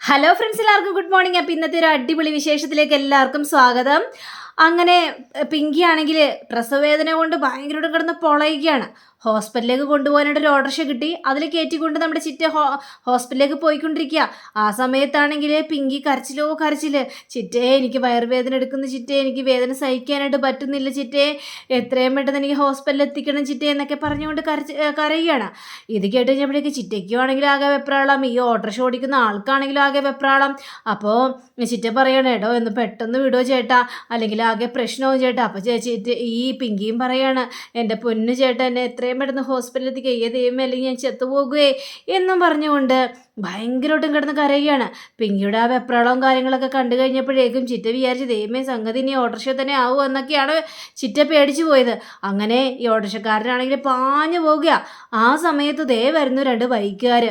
Hello friends എല്ലാവർക്കും good morning അപ്പം ഇന്നത്തെ ഒരു അടിപൊളി വിശേഷത്തിലേക്ക് എല്ലാവർക്കും സ്വാഗതം. അങ്ങനെ പിങ്കി ആണെങ്കിൽ പ്രസവവേദന കൊണ്ട് ഭയങ്കരമായിട്ട് കിടന്ന് പൊളയുകയാണ്. ഹോസ്പിറ്റലിലേക്ക് കൊണ്ടുപോകാനായിട്ട് ഒരു ഓർഡർഷ കിട്ടി. അതിൽ കയറ്റിക്കൊണ്ട് നമ്മുടെ ചിറ്റ ഹോ ഹോസ്പിറ്റലിലേക്ക് പോയിക്കൊണ്ടിരിക്കുക. ആ സമയത്താണെങ്കിൽ പിങ്കി കരച്ചിലോ കരച്ചിൽ ചിറ്റേ എനിക്ക് വയറുവേദന എടുക്കുന്ന ചിറ്റേ എനിക്ക് വേദന സഹിക്കാനായിട്ട് പറ്റുന്നില്ല ചിറ്റേ. എത്രയും പെട്ടെന്ന് എനിക്ക് ഹോസ്പിറ്റലിൽ എത്തിക്കണം ചിറ്റേ എന്നൊക്കെ പറഞ്ഞുകൊണ്ട് കരച്ച് കരയുകയാണ്. ഇത് കേട്ട് കഴിഞ്ഞപ്പോഴേക്ക് ചിറ്റയ്ക്കും ആണെങ്കിലും ആകെ വെപ്രാളം. ഈ ഓട്ടോറിക്ഷ ഓടിക്കുന്ന ആൾക്കാണെങ്കിലും ആകെ വെപ്രാളം. അപ്പോൾ ചിറ്റ പറയണേ ഏടോ എന്ന് പെട്ടെന്ന് വിടോ ചേട്ടാ. അല്ലെങ്കിൽ ആകെ പ്രശ്നവും ചേട്ടാ. അപ്പോൾ ചേച്ചി ഈ പിങ്കിയും പറയാണ് എന്റെ പൊന്നു ചേട്ടൻ എന്നെ എത്രയും പെട്ടെന്ന് ഹോസ്പിറ്റലിൽ എത്തിക്കുക അല്ലെങ്കിൽ ഞാൻ ചെത്തുപോകുകയെ എന്നും പറഞ്ഞുകൊണ്ട് ഭയങ്കരമായിട്ടും കിടന്ന് കരയുകയാണ്. പിങ്കിയുടെ ആ വെപ്രാളവും കാര്യങ്ങളൊക്കെ കണ്ടു കഴിഞ്ഞപ്പോഴേക്കും ചിറ്റ വിചാരിച്ച് ദൈവമേ സംഗതി ഇനി ഓട്ടോറിക്ഷ തന്നെ ആവുമോ എന്നൊക്കെയാണ് ചിറ്റ പേടിച്ചു പോയത്. അങ്ങനെ ഈ ഓട്ടോറിക്ഷക്കാരനാണെങ്കിൽ പാഞ്ഞു പോകുക ആ സമയത്ത് ദേ വരുന്നു രണ്ട് ബൈക്കുകാർ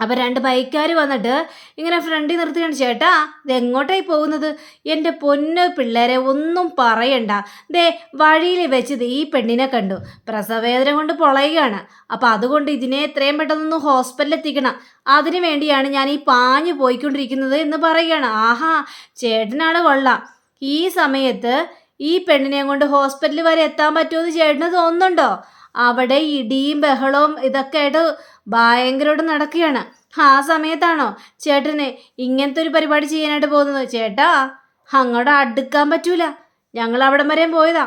അപ്പം രണ്ട് ബൈക്കാർ വന്നിട്ട് ഇങ്ങനെ ഫ്രണ്ടിൽ നിർത്തുകയാണ് ചേട്ടാ ഇത് എങ്ങോട്ടായി പോകുന്നത്? എന്റെ പൊന്ന് പിള്ളേരെ ഒന്നും പറയണ്ട. ദേ വഴിയിൽ വെച്ച് ഈ പെണ്ണിനെ കണ്ടു. പ്രസവേദന കൊണ്ട് പൊളയുകയാണ്. അപ്പം അതുകൊണ്ട് ഇതിനെ എത്രയും പെട്ടെന്നൊന്ന് ഹോസ്പിറ്റലിൽ എത്തിക്കണം. അതിനു വേണ്ടിയാണ് ഞാൻ ഈ പാഞ്ഞു പോയിക്കൊണ്ടിരിക്കുന്നത് എന്ന് പറയുകയാണ്. ആഹാ ചേട്ടനാണ് കൊള്ളാം. ഈ സമയത്ത് ഈ പെണ്ണിനെ കൊണ്ട് ഹോസ്പിറ്റലിൽ വരെ എത്താൻ പറ്റുമെന്ന് ചേട്ടന് തോന്നുന്നുണ്ടോ? അവിടെ ഇടിയും ബഹളവും ഇതൊക്കെ ആയിട്ട് ഭയങ്കരമായിട്ട് നടക്കുകയാണ്. ആ സമയത്താണോ ചേട്ടന് ഇങ്ങനത്തെ ഒരു പരിപാടി ചെയ്യാനായിട്ട് പോകുന്നത്? ചേട്ടാ അങ്ങോട്ട് അടുക്കാൻ പറ്റൂല. ഞങ്ങൾ അവിടം വരെയും പോയതാ.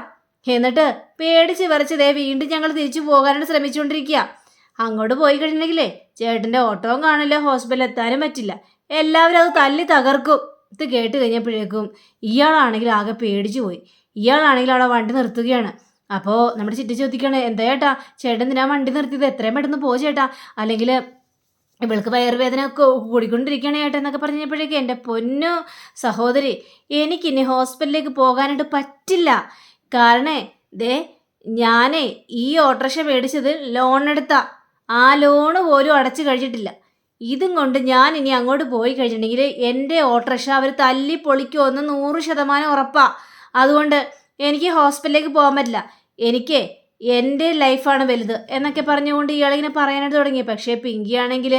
എന്നിട്ട് പേടിച്ച് വിറച്ചതേ വീണ്ടും ഞങ്ങൾ തിരിച്ചു പോകാനായിട്ട് ശ്രമിച്ചുകൊണ്ടിരിക്കുക. അങ്ങോട്ട് പോയി കഴിഞ്ഞിട്ടുണ്ടെങ്കിലേ ചേട്ടന്റെ ഓട്ടോ കാണില്ല ഹോസ്പിറ്റലിൽ എത്താനും പറ്റില്ല. എല്ലാവരും അത് തല്ലി തകർക്കും. ഇത് കേട്ട് കഴിഞ്ഞപ്പോഴേക്കും ഇയാളാണെങ്കിൽ ആകെ പേടിച്ചു പോയി. ഇയാളാണെങ്കിൽ അവിടെ വണ്ടി നിർത്തുകയാണ്. അപ്പോൾ നമ്മുടെ ചിറ്റി ചോദിക്കുകയാണ് എന്താ ചേട്ടാ? ചേട്ടൻ ഞാൻ വണ്ടി നിർത്തിയത്? എത്രയും പെട്ടെന്ന് പോ ചേട്ടാ. അല്ലെങ്കിൽ ഇവൾക്ക് വയറുവേദന ഒക്കെ കൂടിക്കൊണ്ടിരിക്കുകയാണ് ചേട്ടാ എന്നൊക്കെ പറഞ്ഞപ്പോഴേക്കും എന്റെ പൊന്നു സഹോദരി എനിക്കിനി ഹോസ്പിറ്റലിലേക്ക് പോകാനായിട്ട് പറ്റില്ല. കാരണം ദേ ഞാനേ ഈ ഓട്ടോറിക്ഷ മേടിച്ചത് ലോൺ എടുത്ത ആ ലോണ് പോലും അടച്ചു കഴിഞ്ഞിട്ടില്ല. ഇതും കൊണ്ട് ഞാൻ ഇനി അങ്ങോട്ട് പോയി കഴിഞ്ഞിട്ടുണ്ടെങ്കിൽ എന്റെ ഓട്ടോറിക്ഷ അവർ തല്ലി പൊളിക്കുമെന്ന് നൂറ് ശതമാനം ഉറപ്പാണ് അതുകൊണ്ട് എനിക്ക് ഹോസ്പിറ്റലിലേക്ക് പോകാൻ പറ്റില്ല. എനിക്ക് എന്റെ ലൈഫാണ് വലുത് എന്നൊക്കെ പറഞ്ഞുകൊണ്ട് ഇയാളിങ്ങനെ പറയാനായിട്ട് തുടങ്ങി. പക്ഷേ പിങ്കി ആണെങ്കിൽ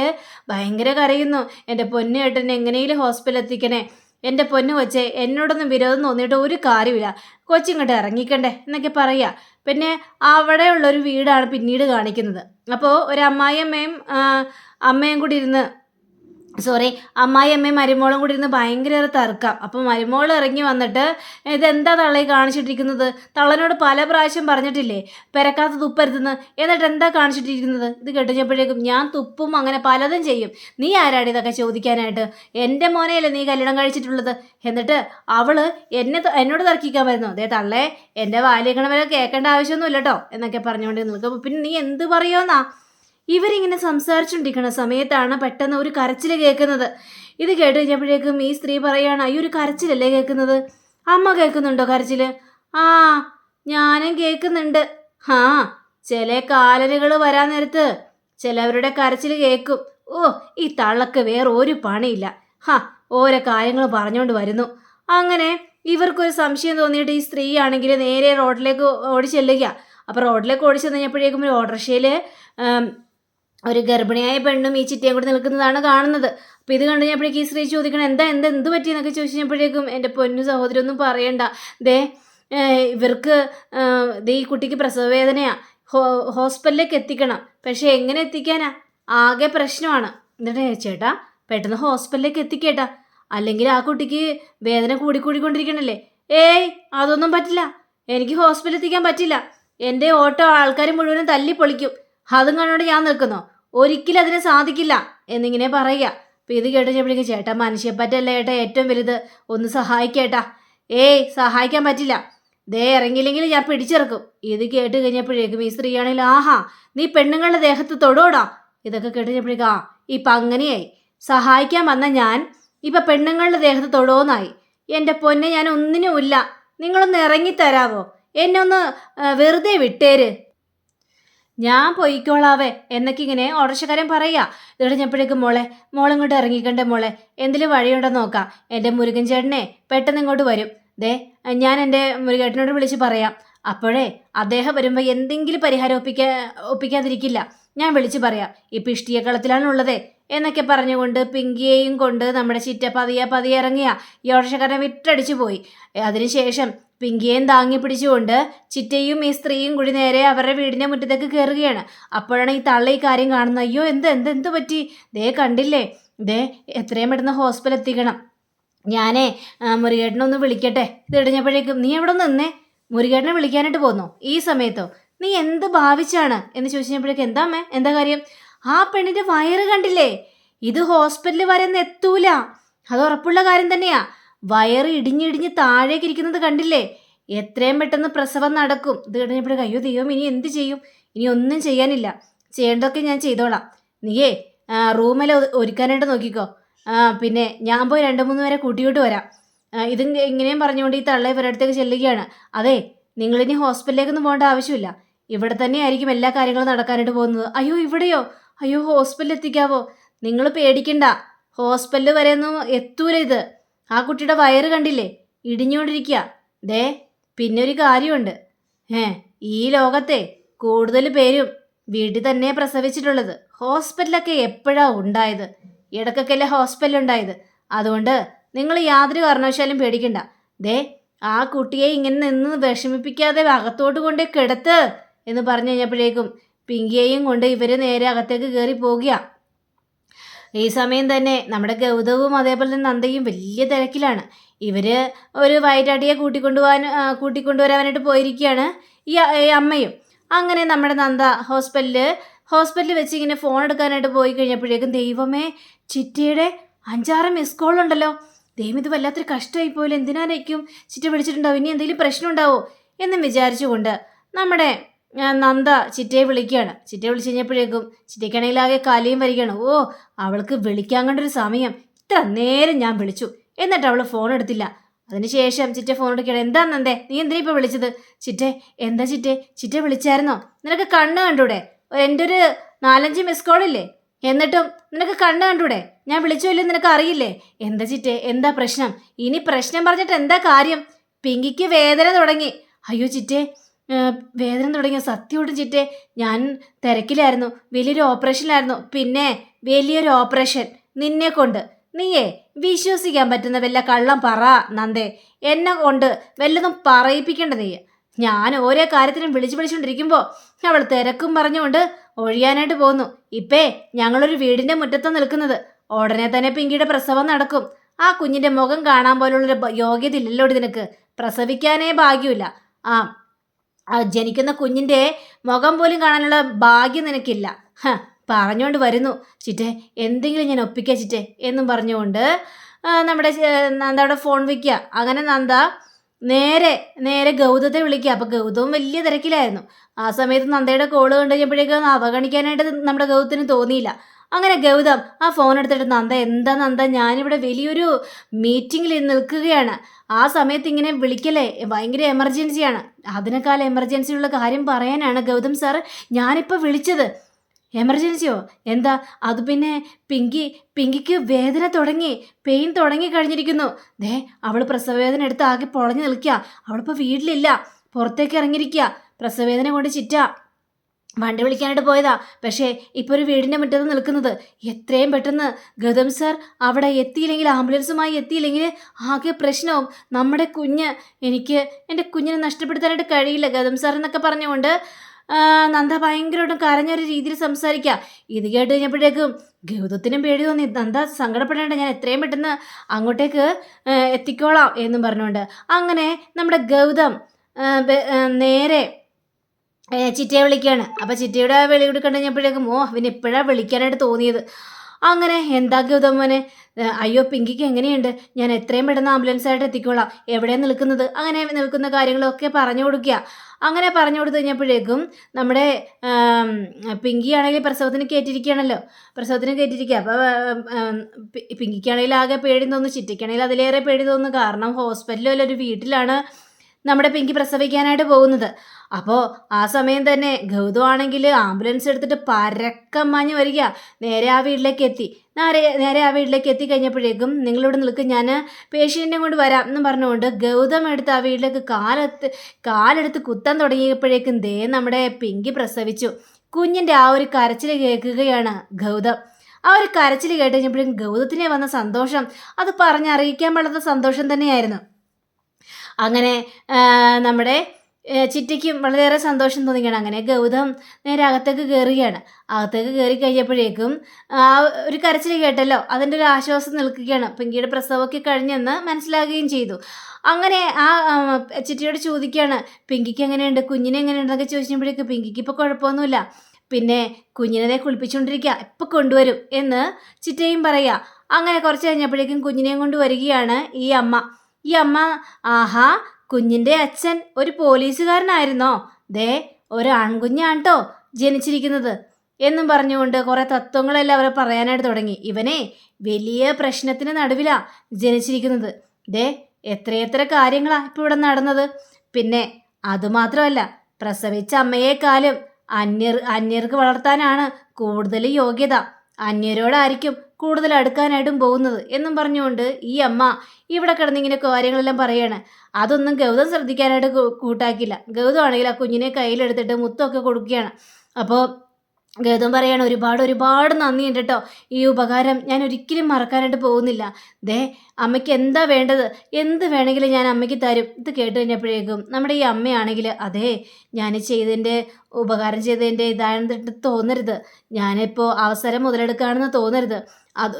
ഭയങ്കര കരയുന്നു. എന്റെ പൊന്നേട്ടൻ എങ്ങനെയും ഹോസ്പിറ്റലിൽ എത്തിക്കണേ? എന്റെ പൊന്നു കൊച്ചെ എന്നോടൊന്നും വിരോധം തോന്നിയിട്ട് ഒരു കാര്യമില്ല കൊച്ചിങ്ങോട്ട് ഇറങ്ങിക്കണ്ടേ എന്നൊക്കെ പറയുക പിന്നെ അവിടെയുള്ളൊരു വീടാണ് പിന്നീട് കാണിക്കുന്നത്. അപ്പോൾ ഒരു അമ്മായിയമ്മയും അമ്മയും കൂടി ഇരുന്ന് സോറി അമ്മായി അമ്മയും മരുമോളും കൂടി ഇരുന്ന് ഭയങ്കര തർക്കം. അപ്പം മരുമോൾ ഇറങ്ങി വന്നിട്ട് ഇതെന്താ തള്ളി കാണിച്ചിട്ടിരിക്കുന്നത്? തള്ളനോട് പല പ്രാവശ്യം പറഞ്ഞിട്ടില്ലേ? പെരക്കാത്ത തുപ്പരുതെന്ന് എന്നിട്ട് എന്താ കാണിച്ചിട്ടിരിക്കുന്നത്? ഇത് കെട്ടിച്ചപ്പോഴേക്കും ഞാൻ തുപ്പും അങ്ങനെ പലതും ചെയ്യും. നീ ആരാടി ഇതൊക്കെ ചോദിക്കാനായിട്ട്? എന്റെ മോനെയല്ലേ നീ കല്യാണം കഴിച്ചിട്ടുള്ളത്? എന്നിട്ട് അവൾ എന്നെ എന്നോട് തർക്കിക്കാൻ വരുന്നു. അതേ തള്ളേ എന്റെ വാലിക്കണ വരെ കേൾക്കേണ്ട ആവശ്യമൊന്നുമില്ല കേട്ടോ എന്നൊക്കെ പറഞ്ഞുകൊണ്ട് നിൽക്കും. പിന്നെ നീ എന്ത് പറയുമെന്നാ? ഇവരിങ്ങനെ സംസാരിച്ചുകൊണ്ടിരിക്കുന്ന സമയത്താണ് പെട്ടെന്ന് ഒരു കരച്ചിൽ കേൾക്കുന്നത്. ഇത് കേട്ട് കഴിഞ്ഞപ്പോഴേക്കും ഈ സ്ത്രീ പറയാണ് ഈ ഒരു കരച്ചിലല്ലേ കേൾക്കുന്നത്? അമ്മ കേൾക്കുന്നുണ്ടോ കരച്ചിൽ ആ ഞാനും കേൾക്കുന്നുണ്ട്. ആ ചില കാലലുകൾ വരാൻ നേരത്ത് ചിലവരുടെ കരച്ചിൽ കേൾക്കും. ഓ ഈ തള്ളക്ക് വേറെ ഒരു പണിയില്ല. ഹാ ഓരോ കാര്യങ്ങൾ പറഞ്ഞുകൊണ്ട് വരുന്നു. അങ്ങനെ ഇവർക്കൊരു സംശയം തോന്നിയിട്ട് ഈ സ്ത്രീ ആണെങ്കിൽ നേരെ റോഡിലേക്ക് ഓടി ചെല്ലുക. അപ്പോൾ റോഡിലേക്ക് ഓടി ചെന്ന് കഴിഞ്ഞപ്പോഴേക്കും ഒരു ഓട്ടോറിക്ഷയിൽ ഒരു ഗർഭിണിയായ പെണ്ണും ഈ ചിറ്റയും കൂടി നിൽക്കുന്നതാണ് കാണുന്നത്. അപ്പോൾ ഇത് കണ്ടു കഴിഞ്ഞപ്പോഴേക്കും ഈ സ്ത്രീ ചോദിക്കണം എന്താ എന്താ എന്ത് പറ്റിയെന്നൊക്കെ ചോദിച്ചു കഴിഞ്ഞപ്പോഴേക്കും എന്റെ പൊന്നു സഹോദരി ഒന്നും പറയണ്ട. ദേ ഇവർക്ക് ഈ കുട്ടിക്ക് പ്രസവവേദനയാണ് ഹോ ഹോസ്പിറ്റലിലേക്ക് എത്തിക്കണം. പക്ഷേ എങ്ങനെ എത്തിക്കാനാ? ആകെ പ്രശ്നമാണ്. എന്നിട്ട് ചേട്ടാ പെട്ടെന്ന് ഹോസ്പിറ്റലിലേക്ക് എത്തിക്കേട്ടാ. അല്ലെങ്കിൽ ആ കുട്ടിക്ക് വേദന കൂടിക്കൂടിക്കൊണ്ടിരിക്കണല്ലേ ഏയ് അതൊന്നും പറ്റില്ല. എനിക്ക് ഹോസ്പിറ്റലിൽ എത്തിക്കാൻ പറ്റില്ല. എന്റെ ഓട്ടോ ആൾക്കാർ മുഴുവനും തല്ലി പൊളിക്കും അതും കണ്ടോണ്ട് ഞാൻ നിൽക്കുന്നു. ഒരിക്കലും അതിന് സാധിക്കില്ല എന്നിങ്ങനെ പറയുക. അപ്പം ഇത് കേട്ട് കഴിഞ്ഞപ്പോഴേക്കും ചേട്ടാ മനുഷ്യപ്പറ്റല്ലേ ഏട്ടാ ഏറ്റവും വലുത്. ഒന്ന് സഹായിക്കേട്ടാ ഏയ് സഹായിക്കാൻ പറ്റില്ല. ദേ ഇറങ്ങിയില്ലെങ്കിൽ ഞാൻ പിടിച്ചിറക്കും. ഇത് കേട്ട് കഴിഞ്ഞപ്പോഴേക്കും ഈ സ്ത്രീയാണെങ്കിൽ ആഹാ നീ പെണ്ണുങ്ങളുടെ ദേഹത്ത് തൊടോടാ ഇതൊക്കെ കേട്ട് കഴിഞ്ഞപ്പോഴേക്കും ആ ഇപ്പം അങ്ങനെയായി. സഹായിക്കാൻ വന്ന ഞാൻ ഇപ്പം പെണ്ണുങ്ങളുടെ ദേഹത്ത് തൊടോന്നായി എന്റെ പൊന്നെ ഞാൻ ഒന്നിനുമില്ല നിങ്ങളൊന്ന് ഇറങ്ങിത്തരാവോ? എന്നെ ഒന്ന് വെറുതെ വിട്ടേര്. ഞാൻ പൊയ്ക്കോളാവേ എന്നൊക്കെ ഇങ്ങനെ ഓട്ടർഷക്കാരൻ പറയാ. ഇടഞ്ഞപ്പോഴേക്കും മോളെ മോളിങ്ങോട്ട് ഇറങ്ങിക്കണ്ടേ മോളെ എന്തെങ്കിലും വഴിയുണ്ടോ നോക്കാം. എന്റെ മുരുകൻ ചേട്ടനെ പെട്ടെന്ന് ഇങ്ങോട്ട് വരും. ദേ ഞാൻ എന്റെ മുരുകേട്ടനോട് വിളിച്ച് പറയാം. അപ്പോഴേ അദ്ദേഹം വരുമ്പോൾ എന്തെങ്കിലും പരിഹാരം ഒപ്പിക്കാ ഒപ്പിക്കാതിരിക്കില്ല. ഞാൻ വിളിച്ച് പറയാം. ഇപ്പം ഇഷ്ടിയക്കളത്തിലാണ് ഉള്ളത് എന്നൊക്കെ പറഞ്ഞുകൊണ്ട് പിങ്കിയെയും കൊണ്ട് നമ്മുടെ ചിറ്റ പതിയെ പതിയെ ഇറങ്ങിയ ഓട്ടോറിക്ഷക്കാരനെ വിട്ടടിച്ചു പോയി. അതിനുശേഷം പിങ്കിയെയും താങ്ങി പിടിച്ചുകൊണ്ട് ചിറ്റയും ഈ സ്ത്രീയും കൂടി നേരെ അവരുടെ വീടിന്റെ മുറ്റത്തേക്ക് കയറുകയാണ് അപ്പോഴാണ് ഈ തള്ള ഈ കാര്യം കാണുന്നത്. അയ്യോ എന്ത് എന്ത് എന്ത് പറ്റി? ദേ കണ്ടില്ലേ? ദേ എത്രയും പെട്ടെന്ന് ഹോസ്പിറ്റൽ എത്തിക്കണം. ഞാനേ മുരുകേട്ടനൊന്ന് വിളിക്കട്ടെ. ഇത് ഇടഞ്ഞപ്പോഴേക്കും നീ എവിടെ നിന്നേ? മുരുകേട്ടനെ വിളിക്കാനായിട്ട് പോന്നോ? ഈ സമയത്തോ? നീ എന്ത് ഭാവിച്ചാണ്? എന്ന് ചോദിച്ചപ്പോഴേക്കും എന്താ അമ്മേ? എന്താ കാര്യം? ആ പെണ്ണിന്റെ വയറ് കണ്ടില്ലേ? ഇത് ഹോസ്പിറ്റലിൽ വരെ ഒന്നും എത്തൂല. അത് ഉറപ്പുള്ള കാര്യം തന്നെയാ. വയറ് ഇടിഞ്ഞിടിഞ്ഞ് താഴേക്ക് ഇരിക്കുന്നത് കണ്ടില്ലേ? എത്രയും പെട്ടെന്ന് പ്രസവം നടക്കും. ഇത് കഴിഞ്ഞപ്പോഴും അയ്യോ ദൈവം ഇനി എന്ത് ചെയ്യും? ഇനി ഒന്നും ചെയ്യാനില്ല. ചെയ്യേണ്ടതൊക്കെ ഞാൻ ചെയ്തോളാം. നീയേ റൂമിൽ ഒരുക്കാനായിട്ട് നോക്കിക്കോ. പിന്നെ ഞാൻ പോയി രണ്ട് മൂന്ന് പേരെ കൂട്ടിയോട്ട് വരാം. ഇത് എങ്ങനെയും പറഞ്ഞുകൊണ്ട് ഈ തള്ള ഇവരുടെ അടുത്തേക്ക് ചെല്ലുകയാണ്. അതെ നിങ്ങളിനി ഹോസ്പിറ്റലിലേക്കൊന്നും പോകേണ്ട ആവശ്യമില്ല. ഇവിടെ തന്നെ ആയിരിക്കും എല്ലാ കാര്യങ്ങളും നടക്കാനായിട്ട് പോകുന്നത്. അയ്യോ ഇവിടെയോ? അയ്യോ ഹോസ്പിറ്റലിൽ എത്തിക്കാവോ? നിങ്ങൾ പേടിക്കണ്ട. ഹോസ്പിറ്റൽ വരെ ഒന്നും എത്തൂല ഇത്. ആ കുട്ടിയുടെ വയറ് കണ്ടില്ലേ? ഇടിഞ്ഞുകൊണ്ടിരിക്കുക ദേ പിന്നെ ഒരു കാര്യമുണ്ട്. ഏ ഈ ലോകത്തെ കൂടുതൽ പേരും വീട്ടിൽ തന്നെ പ്രസവിച്ചിട്ടുള്ളത്. ഹോസ്പിറ്റലൊക്കെ എപ്പോഴാ ഉണ്ടായത്? ഇടക്കൊക്കെയല്ലേ ഹോസ്പിറ്റൽ ഉണ്ടായത്? അതുകൊണ്ട് നിങ്ങൾ യാതൊരു കാരണവശാലും പേടിക്കണ്ട. ദേ ആ കുട്ടിയെ ഇങ്ങനെ നിന്ന് വിഷമിപ്പിക്കാതെ അകത്തോട്ട് കൊണ്ടേ കിടത്ത് എന്ന് പറഞ്ഞു കഴിഞ്ഞപ്പോഴേക്കും പിങ്കിയെയും കൊണ്ട് ഇവർ നേരെ അകത്തേക്ക് കയറി പോകുക ഈ സമയം തന്നെ നമ്മുടെ ഗൗതവും അതേപോലെ തന്നെ നന്ദയും വലിയ തിരക്കിലാണ്. ഇവർ ഒരു വയറ്റാട്ടിയെ കൂട്ടിക്കൊണ്ടുപോകാൻ കൂട്ടിക്കൊണ്ടുവരാനായിട്ട് പോയിരിക്കുകയാണ് ഈ അമ്മയും. അങ്ങനെ നമ്മുടെ നന്ദ ഹോസ്പിറ്റലിൽ ഹോസ്പിറ്റലിൽ വെച്ച് ഇങ്ങനെ ഫോൺ എടുക്കാനായിട്ട് പോയി കഴിഞ്ഞപ്പോഴേക്കും ദൈവമേ ചിറ്റയുടെ അഞ്ചാറ് മിസ് കോൾ ഉണ്ടല്ലോ. ദൈവം ഇത് വല്ലാത്തൊരു കഷ്ടമായി പോയാലും എന്തിനായിരിക്കും ചിറ്റ വിളിച്ചിട്ടുണ്ടാവും. ഇനി എന്തെങ്കിലും പ്രശ്നം ഉണ്ടാവോ? എന്നും വിചാരിച്ചുകൊണ്ട് നമ്മുടെ നന്ദ ചിറ്റയെ വിളിക്കുകയാണ്. ചിറ്റയെ വിളിച്ചു കഴിഞ്ഞപ്പോഴേക്കും ചിറ്റയ്ക്കാണെങ്കിലാകെ കലയും വരികയാണ്. ഓ അവൾക്ക് വിളിക്കാൻ കണ്ടൊരു സമയം. ഇത്ര നേരം ഞാൻ വിളിച്ചു. എന്നിട്ട് അവൾ ഫോൺ എടുത്തില്ല. അതിനുശേഷം ചിറ്റ ഫോൺ എടുക്കുകയാണ്. എന്താ നന്ദേ നീ എന്തിനാ ഇപ്പോൾ വിളിച്ചത്? ചിറ്റേ എന്താ ചിറ്റേ? ചിറ്റ വിളിച്ചായിരുന്നോ? നിനക്ക് കണ്ണ് കണ്ടൂടെ? എന്റെ ഒരു നാലഞ്ച് മിസ് കോളില്ലേ എന്നിട്ടും നിനക്ക് കണ്ണ് കണ്ടൂടെ? ഞാൻ വിളിച്ചോ ഇല്ലെന്ന് നിനക്ക് അറിയില്ലേ? എന്താ ചിറ്റേ എന്താ പ്രശ്നം? ഇനി പ്രശ്നം പറഞ്ഞിട്ട് എന്താ കാര്യം? പിങ്കിക്ക് വേദന തുടങ്ങി. അയ്യോ ചിറ്റേ വേദന തുടങ്ങിയ സത്യമായിട്ടും ചിറ്റേ ഞാൻ തിരക്കിലായിരുന്നു. വലിയൊരു ഓപ്പറേഷനിലായിരുന്നു. പിന്നെ വലിയൊരു ഓപ്പറേഷൻ നിന്നെ കൊണ്ട്. നീയേ വിശ്വസിക്കാൻ പറ്റുന്ന വല്ല കള്ളം പറ നന്ദേ. എന്നെ കൊണ്ട് വല്ലതും പറയിപ്പിക്കേണ്ട നീ. ഞാൻ ഓരോ കാര്യത്തിനും വിളിച്ചു വിളിച്ചുകൊണ്ടിരിക്കുമ്പോൾ അവൾ തിരക്കും പറഞ്ഞുകൊണ്ട് ഒഴിയാനായിട്ട് പോന്നു ഇപ്പേ ഞങ്ങളൊരു വീടിന്റെ മുറ്റത്ത് നിൽക്കുന്നത്. ഉടനെ തന്നെ പിങ്കിയുടെ പ്രസവം നടക്കും. ആ കുഞ്ഞിന്റെ മുഖം കാണാൻ പോലുള്ളൊരു യോഗ്യത ഇല്ലല്ലോ നിനക്ക്. പ്രസവിക്കാനേ ഭാഗ്യമില്ല. ആ ജനിക്കുന്ന കുഞ്ഞിന്റെ മുഖം പോലും കാണാനുള്ള ഭാഗ്യം നിനക്കില്ല. പറഞ്ഞുകൊണ്ട് വരുന്നു. ചിറ്റേ എന്തെങ്കിലും ഞാൻ ഒപ്പിക്കുക ചിറ്റേ എന്നും പറഞ്ഞുകൊണ്ട് നമ്മുടെ നന്ദയുടെ ഫോൺ വയ്ക്കുക അങ്ങനെ നന്ദ നേരെ നേരെ ഗൗതത്തെ വിളിക്കുക അപ്പോൾ ഗൗതവും വലിയ തിരക്കിലായിരുന്നു. ആ സമയത്ത് നന്ദയുടെ കോൾ കണ്ടു കഴിഞ്ഞപ്പോഴേക്കും അവഗണിക്കാനായിട്ട് നമ്മുടെ ഗൗതത്തിന് തോന്നിയില്ല. അങ്ങനെ ഗൗതം ആ ഫോൺ എടുത്തിട്ട് നന്ദ എന്താ നന്ദ? ഞാനിവിടെ വലിയൊരു മീറ്റിങ്ങിൽ നിൽക്കുകയാണ്. ആ സമയത്ത് ഇങ്ങനെ വിളിക്കലേ ഭയങ്കര എമർജൻസിയാണ് അതിനേക്കാൾ എമർജൻസി ഉള്ള കാര്യം പറയാനാണ് ഗൗതം സാർ ഞാനിപ്പോൾ വിളിച്ചത്. എമർജൻസിയോ എന്താ? അത് പിന്നെ പിങ്കി പിങ്കിക്ക് വേദന തുടങ്ങി പെയിൻ തുടങ്ങി കഴിഞ്ഞിരിക്കുന്നു. ദേ അവൾ പ്രസവവേദന എടുത്ത് ആകെ പൊളഞ്ഞു നിൽക്കുക അവളിപ്പോൾ വീട്ടിലില്ല. പുറത്തേക്ക് ഇറങ്ങിയിരിക്കുക പ്രസവവേദന കൊണ്ട് ചിറ്റ. വണ്ടി വിളിക്കാനായിട്ട് പോയതാ. പക്ഷേ ഇപ്പോൾ ഒരു വീടിന്റെ മുറ്റത്ത് നിൽക്കുന്നത്. എത്രയും പെട്ടെന്ന് ഗതം സാർ അവിടെ എത്തിയില്ലെങ്കിൽ ആംബുലൻസുമായി എത്തിയില്ലെങ്കിൽ ആകെ പ്രശ്നവും നമ്മുടെ കുഞ്ഞ് എനിക്ക് എന്റെ കുഞ്ഞിനെ നഷ്ടപ്പെടുത്താനായിട്ട് കഴിയില്ല ഗതം സാർ എന്നൊക്കെ പറഞ്ഞുകൊണ്ട് നന്ദ ഭയങ്കരമായിട്ടും കരഞ്ഞൊരു രീതിയിൽ സംസാരിക്കുക ഇത് കേട്ട് കഴിഞ്ഞപ്പോഴേക്കും ഗൗതത്തിനും പേടി തോന്നി. നന്ദ സങ്കടപ്പെടേണ്ട ഞാൻ എത്രയും പെട്ടെന്ന് അങ്ങോട്ടേക്ക് എത്തിക്കോളാം എന്നും പറഞ്ഞുകൊണ്ട്. അങ്ങനെ നമ്മുടെ ഗൗതം നേരെ ചിറ്റയെ വിളിക്കുകയാണ് അപ്പോൾ ചിറ്റയുടെ വിളി കൂടി കഴിഞ്ഞപ്പോഴേക്കും ഓ അവന് ഇപ്പോഴാണ് വിളിക്കാനായിട്ട് തോന്നിയത്. അങ്ങനെ എന്താക്കി ഉദമ്മനെ അയ്യോ പിങ്കിക്ക് എങ്ങനെയുണ്ട്? ഞാൻ എത്രയും പെട്ടെന്ന് ആംബുലൻസായിട്ട് എത്തിക്കോളാം. എവിടെയാണ് നിൽക്കുന്നത്? അങ്ങനെ നിൽക്കുന്ന കാര്യങ്ങളൊക്കെ പറഞ്ഞു കൊടുക്കുക. അങ്ങനെ പറഞ്ഞു കൊടുത്തു കഴിഞ്ഞപ്പോഴേക്കും നമ്മുടെ പിങ്കി ആണെങ്കിൽ പ്രസവത്തിന് കയറ്റിയിരിക്കുകയാണല്ലോ. പ്രസവത്തിന് കയറ്റിയിരിക്കുക. അപ്പോൾ പിങ്കിക്കാണെങ്കിൽ ആകെ പേടി തോന്നുന്നു ചിറ്റയ്ക്കാണെങ്കിൽ അതിലേറെ പേടി തോന്നുന്നു. കാരണം ഹോസ്പിറ്റലിൽ ഒരു വീട്ടിലാണ് നമ്മുടെ പിങ്കി പ്രസവിക്കാനായിട്ട് പോകുന്നത്. അപ്പോൾ ആ സമയം തന്നെ ഗൗതം ആണെങ്കിൽ ആംബുലൻസ് എടുത്തിട്ട് പരക്കം മാഞ്ഞ് വരിക. നേരെ ആ വീട്ടിലേക്ക് എത്തി. നേരെ നേരെ ആ വീട്ടിലേക്ക് എത്തി കഴിഞ്ഞപ്പോഴേക്കും നിങ്ങളിവിടെ നിൽക്കും ഞാൻ പേഷ്യന്റിനെ കൊണ്ട് വരാം എന്ന് പറഞ്ഞുകൊണ്ട് ഗൗതം എടുത്ത് ആ വീട്ടിലേക്ക് കാലെത്ത് കാലെടുത്ത് കുത്താൻ തുടങ്ങിയപ്പോഴേക്കും ദേ നമ്മുടെ പിങ്കി പ്രസവിച്ചു. കുഞ്ഞിന്റെ ആ ഒരു കരച്ചിൽ കേൾക്കുകയാണ് ഗൗതം. ആ ഒരു കരച്ചിൽ കേട്ട് കഴിഞ്ഞപ്പോഴും ഗൗതത്തിനെ വന്ന സന്തോഷം. അത് പറഞ്ഞറിയിക്കാൻ പാടാത്ത സന്തോഷം തന്നെയായിരുന്നു. അങ്ങനെ നമ്മുടെ ചിറ്റയ്ക്കും വളരെയേറെ സന്തോഷം തോന്നിക്കുകയാണ്. അങ്ങനെ ഗൗതം നേരെ അകത്തേക്ക് കയറുകയാണ് അകത്തേക്ക് കയറി കഴിഞ്ഞപ്പോഴേക്കും ആ ഒരു കരച്ചിൽ കേട്ടല്ലോ. അതിന്റെ ഒരു ആശ്വാസം നിൽക്കുകയാണ്. പിങ്കിയുടെ പ്രസവമൊക്കെ കഴിഞ്ഞെന്ന് മനസ്സിലാകുകയും ചെയ്തു. അങ്ങനെ ആ ചിറ്റിയോട് ചിറ്റയോട് ചോദിക്കുകയാണ് പിങ്കിക്ക് എങ്ങനെയുണ്ട്? കുഞ്ഞിനെ എങ്ങനെയുണ്ടെന്നൊക്കെ ചോദിച്ചപ്പോഴേക്ക് പിങ്കിക്ക് ഇപ്പോൾ കുഴപ്പമൊന്നുമില്ല. പിന്നെ കുഞ്ഞിനെ കുളിപ്പിച്ചുകൊണ്ടിരിക്കുക ഇപ്പം കൊണ്ടുവരും എന്ന് ചിറ്റയും പറയുക അങ്ങനെ കുറച്ച് കഴിഞ്ഞപ്പോഴേക്കും കുഞ്ഞിനെയും കൊണ്ട് വരികയാണ് ഈ അമ്മ. ഈ അമ്മ ആഹാ കുഞ്ഞിന്റെ അച്ഛൻ ഒരു പോലീസുകാരനായിരുന്നോ? ദേ ഒരു ആൺകുഞ്ഞാണ് കേട്ടോ ജനിച്ചിരിക്കുന്നത് എന്നും പറഞ്ഞുകൊണ്ട് കുറേ തത്വങ്ങളെല്ലാം അവരെ പറയാനായിട്ട് തുടങ്ങി. ഇവനെ വലിയ പ്രശ്നത്തിന് നടുവിലാ ജനിച്ചിരിക്കുന്നത്. ദേ എത്രയെത്ര കാര്യങ്ങളാ ഇപ്പോൾ ഇവിടെ നടന്നത്. പിന്നെ അതുമാത്രമല്ല പ്രസവിച്ച അമ്മയെക്കാളും അന്യർ അന്യർക്ക് വളർത്താനാണ് കൂടുതൽ യോഗ്യത. അന്യരോടായിരിക്കും കൂടുതൽ അടുക്കാനായിട്ടും പോകുന്നത് എന്നും പറഞ്ഞുകൊണ്ട് ഈ അമ്മ ഇവിടെ കിടന്നിങ്ങനെ കാര്യങ്ങളെല്ലാം പറയാണ്. അതൊന്നും ഗൗതം ശ്രദ്ധിക്കാനായിട്ട് കൂട്ടാക്കില്ല. ഗൗതം ആണെങ്കിൽ ആ കുഞ്ഞിനെ കയ്യിലെടുത്തിട്ട് മുത്തൊക്കെ കൊടുക്കുകയാണ്. അപ്പോൾ ഗൗതം പറയാണ് ഒരുപാട് ഒരുപാട് നന്ദിയുണ്ട് കേട്ടോ ഈ ഉപകാരം ഞാൻ ഒരിക്കലും മറക്കാനായിട്ട് പോകുന്നില്ല. ദേ അമ്മയ്ക്ക് എന്താ വേണ്ടത്? എന്ത് വേണമെങ്കിലും ഞാൻ അമ്മയ്ക്ക് തരും. ഇത് കേട്ട് കഴിഞ്ഞപ്പോഴേക്കും നമ്മുടെ ഈ അമ്മയാണെങ്കിൽ അതെ ഞാൻ ചെയ്തതിന്റെ ഉപകാരം ചെയ്തതിന്റെ ഇതാണെന്നിട്ട് തോന്നരുത്. ഞാനിപ്പോൾ അവസരം മുതലെടുക്കുകയാണെന്ന് തോന്നരുത്. അത്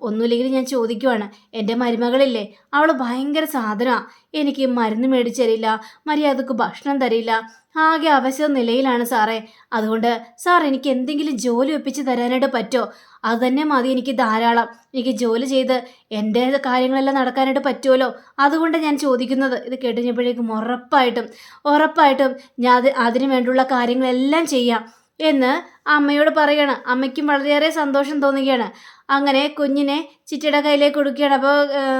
ഒന്നുമില്ലെങ്കിൽ ഞാൻ ചോദിക്കുവാണ്. എന്റെ മരുമകളില്ലേ? അവൾ ഭയങ്കര സാധനമാണ് എനിക്ക് മരുന്ന് മേടിച്ചു തരില്ല. മര്യാദയ്ക്ക് ഭക്ഷണം തരില്ല. ആകെ അവശ നിലയിലാണ് സാറേ. അതുകൊണ്ട് സാർ എനിക്ക് എന്തെങ്കിലും ജോലി ഒപ്പിച്ച് തരാനായിട്ട് പറ്റുമോ അത് തന്നെ മതി. എനിക്ക് ധാരാളം. എനിക്ക് ജോലി ചെയ്ത് എന്റെ കാര്യങ്ങളെല്ലാം നടക്കാനായിട്ട് പറ്റുമല്ലോ? അതുകൊണ്ട് ഞാൻ ചോദിക്കുന്നത് ഇത് കേട്ടുകഴിഞ്ഞപ്പോഴേക്കും ഉറപ്പായിട്ടും ഉറപ്പായിട്ടും ഞാൻ അത് അതിനു വേണ്ടിയുള്ള കാര്യങ്ങളെല്ലാം ചെയ്യാം എന്ന് അമ്മയോട് പറയുകയാണ് അമ്മയ്ക്കും വളരെയേറെ സന്തോഷം തോന്നുകയാണ്. അങ്ങനെ കുഞ്ഞിനെ ചിറ്റയുടെ കയ്യിലേക്ക് കൊടുക്കുകയാണ്. അപ്പോൾ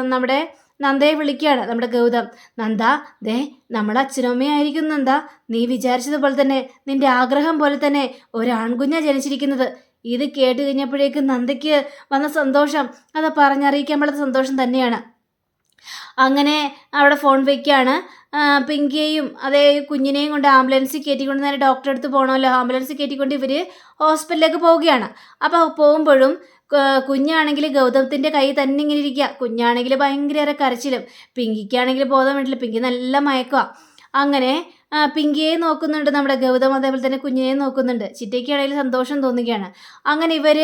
നമ്മുടെ നന്ദയെ വിളിക്കുകയാണ്. നമ്മുടെ ഗൗതം നന്ദ ദേ നമ്മുടെ അച്ഛനമ്മയായിരിക്കും നന്ദ. നീ വിചാരിച്ചതുപോലെ തന്നെ നിന്റെ ആഗ്രഹം പോലെ തന്നെ ഒരു ആൺകുഞ്ഞാ ജനിച്ചിരിക്കുന്നത്. ഇത് കേട്ട് കഴിഞ്ഞപ്പോഴേക്കും നന്ദയ്ക്ക് വന്ന സന്തോഷം. അത് പറഞ്ഞറിയിക്കാൻ പറ്റാത്ത സന്തോഷം തന്നെയാണ്. അങ്ങനെ അവിടെ ഫോൺ വയ്ക്കുകയാണ് പിങ്കിയെയും അതേ കുഞ്ഞിനെയും കൊണ്ട് ആംബുലൻസിൽ കയറ്റിക്കൊണ്ട് നേരെ ഡോക്ടറെ അടുത്ത് പോകണമല്ലോ ആംബുലൻസ് കയറ്റിക്കൊണ്ട് ഇവർ ഹോസ്പിറ്റലിലേക്ക് പോവുകയാണ്. അപ്പോൾ പോകുമ്പോഴും കുഞ്ഞാണെങ്കിൽ ഗൗതമത്തിന്റെ കൈ തന്നെ ഇങ്ങനെ ഇരിക്കുക. കുഞ്ഞാണെങ്കിൽ ഭയങ്കരേറെ കരച്ചിലും. പിങ്കിക്കാണെങ്കിൽ ബോധം വേണ്ടില്ല പിങ്കി നല്ല മയക്കുക അങ്ങനെ പിങ്കിയെ നോക്കുന്നുണ്ട്. നമ്മുടെ ഗൗതം അതേപോലെ തന്നെ കുഞ്ഞിനെ നോക്കുന്നുണ്ട്. ചിറ്റയ്ക്കാണെങ്കിൽ സന്തോഷം തോന്നുകയാണ്. അങ്ങനെ ഇവർ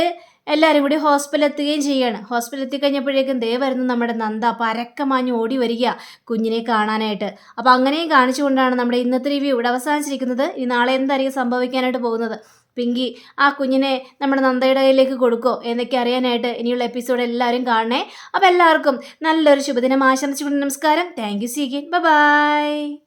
എല്ലാവരും കൂടി ഹോസ്പിറ്റലിൽ എത്തുകയും ചെയ്യാണ് ഹോസ്പിറ്റലിൽ എത്തിക്കഴിഞ്ഞപ്പോഴേക്കും ദേ വരുന്നു നമ്മുടെ നന്ദ. പരക്കമാഞ്ഞ് ഓടി വരിക കുഞ്ഞിനെ കാണാനായിട്ട്. അപ്പോൾ അങ്ങനെയും കാണിച്ചുകൊണ്ടാണ് നമ്മുടെ ഇന്നത്തെ റിവ്യൂ ഇവിടെ അവസാനിച്ചിരിക്കുന്നത്. ഇനി നാളെ എന്തായിരിക്കും സംഭവിക്കാനായിട്ട് പോകുന്നത്? പിങ്കി ആ കുഞ്ഞിനെ നമ്മുടെ നന്ദയുടെ കയ്യിലേക്ക് കൊടുക്കോ എന്നൊക്കെ അറിയാനായിട്ട് ഇനിയുള്ള എപ്പിസോഡ് എല്ലാവരും കാണണേ. അപ്പോൾ എല്ലാവർക്കും നല്ലൊരു ശുഭദിനം. ആശംസിച്ചുകൊണ്ട് നമസ്കാരം. Thank U സീഗിൻ by